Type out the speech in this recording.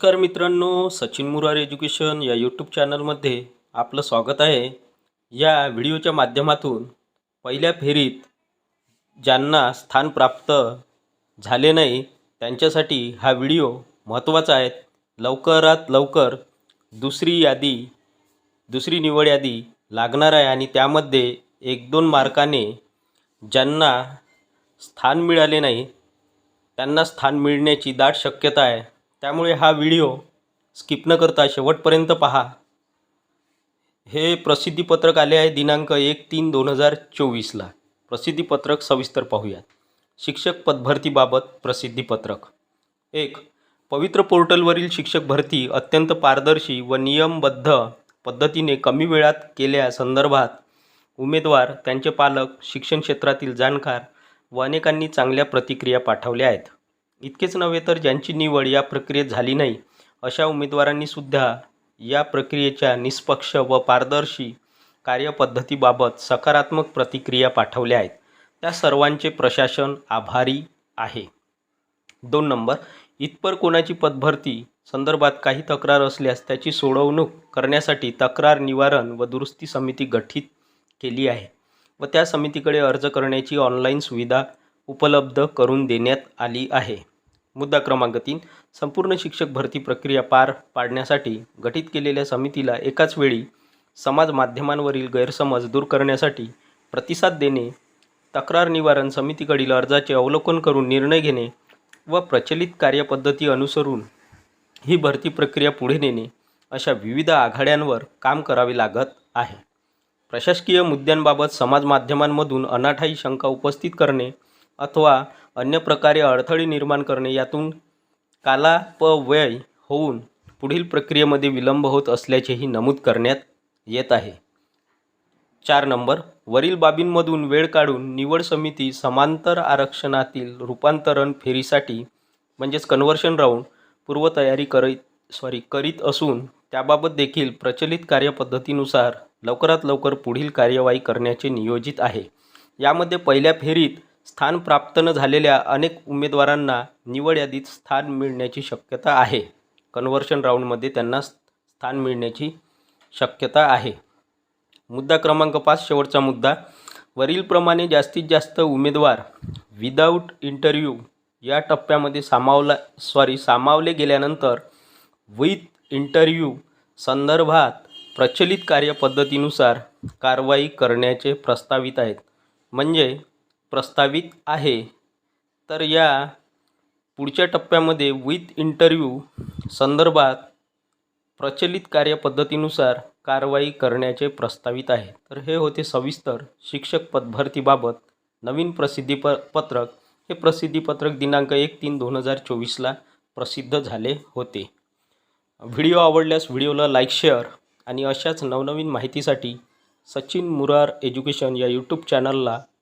नमस्कार मित्रांनो सचिन मुरार एज्युकेशन या यूट्यूब चॅनलमध्ये आपलं स्वागत आहे. या व्हिडिओच्या माध्यमातून पहिल्या फेरीत ज्यांना स्थान प्राप्त झाले नाही त्यांच्यासाठी हा व्हिडिओ महत्त्वाचा आहे. लवकरात लवकर दुसरी यादी दुसरी निवड यादी लागणार आहे आणि त्यामध्ये एक दोन मार्काने ज्यांना स्थान मिळाले नाही त्यांना स्थान मिळण्याची दाट शक्यता आहे. त्यामुळे हा व्हिडिओ स्किप न करता शेवटपर्यंत पहा. हे प्रसिद्धीपत्रक आले आहे दिनांक एक तीन दोन हजार चोवीसला. प्रसिद्धीपत्रक सविस्तर पाहूयात. शिक्षक पदभरतीबाबत प्रसिद्धीपत्रक एक पवित्र पोर्टलवरील शिक्षक भरती अत्यंत पारदर्शी व नियमबद्ध पद्धतीने कमी वेळात केल्या संदर्भात उमेदवार त्यांचे पालक शिक्षण क्षेत्रातील जाणकार व अनेकांनी चांगल्या प्रतिक्रिया पाठवल्या आहेत. इतकेच नव्हे तर ज्यांची निवड या प्रक्रियेत झाली नाही अशा उमेदवारांनी सुद्धा या प्रक्रियेच्या निष्पक्ष व पारदर्शी कार्यपद्धतीबाबत सकारात्मक प्रतिक्रिया पाठवल्या आहेत. त्या सर्वांचे प्रशासन आभारी आहे. दोन नंबर इतपर कोणाची पदभरती संदर्भात काही तक्रार असल्यास त्याची सोडवणूक करण्यासाठी तक्रार निवारण व दुरुस्ती समिती गठीत केली आहे व त्या समितीकडे अर्ज करण्याची ऑनलाईन सुविधा उपलब्ध करून देण्यात आली आहे. मुद्दा क्रमांक तीन. संपूर्ण शिक्षक भरती प्रक्रिया पार पाडण्यासाठी गठीत केलेल्या समितीला एकाच वेळी समाज माध्यमांवरील गैरसमज दूर करण्यासाठी प्रतिसाद देणे तक्रार निवारण समितीकडील अर्जाचे अवलोकन करून निर्णय घेणे व प्रचलित कार्यपद्धती अनुसरून ही भरती प्रक्रिया पुढे नेणे अशा विविध आघाड्यांवर काम करावे लागत आहे. प्रशासकीय मुद्द्यांबाबत समाज माध्यमांमधून अनाठाई शंका उपस्थित करणे अथवा अन्य प्रकारे अडथळे निर्माण करणे यातून कालापव्यय होऊन पुढील प्रक्रियेमध्ये विलंब होत असल्याचेही नमूद करण्यात येत आहे. चार नंबर. वरील बाबींमधून वेळ काढून निवड समिती समांतर आरक्षणातील रूपांतरण फेरीसाठी म्हणजेच कन्व्हर्शन राऊंड पूर्वतयारी करीत सॉरी करीत असून त्याबाबत देखील प्रचलित कार्यपद्धतीनुसार लवकरात लवकर पुढील कार्यवाही करण्याचे नियोजित आहे. यामध्ये पहिल्या फेरीत स्थान प्राप्त न झालेल्या अनेक उमेदवारांना निवड यादीत स्थान मिळण्याची शक्यता आहे. कन्व्हर्शन राऊंडमध्ये त्यांना स्थान मिळण्याची शक्यता आहे. मुद्दा क्रमांक पाच शेवटचा मुद्दा. वरीलप्रमाणे जास्तीत जास्त उमेदवार विदाऊट इंटरव्ह्यू या टप्प्यामध्ये सामावला सॉरी सामावले गेल्यानंतर विथ इंटरव्ह्यू संदर्भात प्रचलित कार्यपद्धतीनुसार कारवाई करण्याचे प्रस्तावित आहेत. म्हणजे प्रस्तावित आहे. तर या पुढच्या टप्प्यामध्ये विथ इंटरव्ह्यू संदर्भात प्रचलित कार्यपद्धतीनुसार कारवाई करण्याचे प्रस्तावित आहे. तर हे होते सविस्तर शिक्षक पदभरतीबाबत नवीन प्रसिद्धी प पत्रक. हे प्रसिद्धीपत्रक दिनांक एक तीन दोन हजार चोवीसला प्रसिद्ध झाले होते. व्हिडिओ आवडल्यास व्हिडिओला लाईक शेअर आणि अशाच नवनवीन माहितीसाठी सचिन मुरार एज्युकेशन या यूट्यूब चॅनलला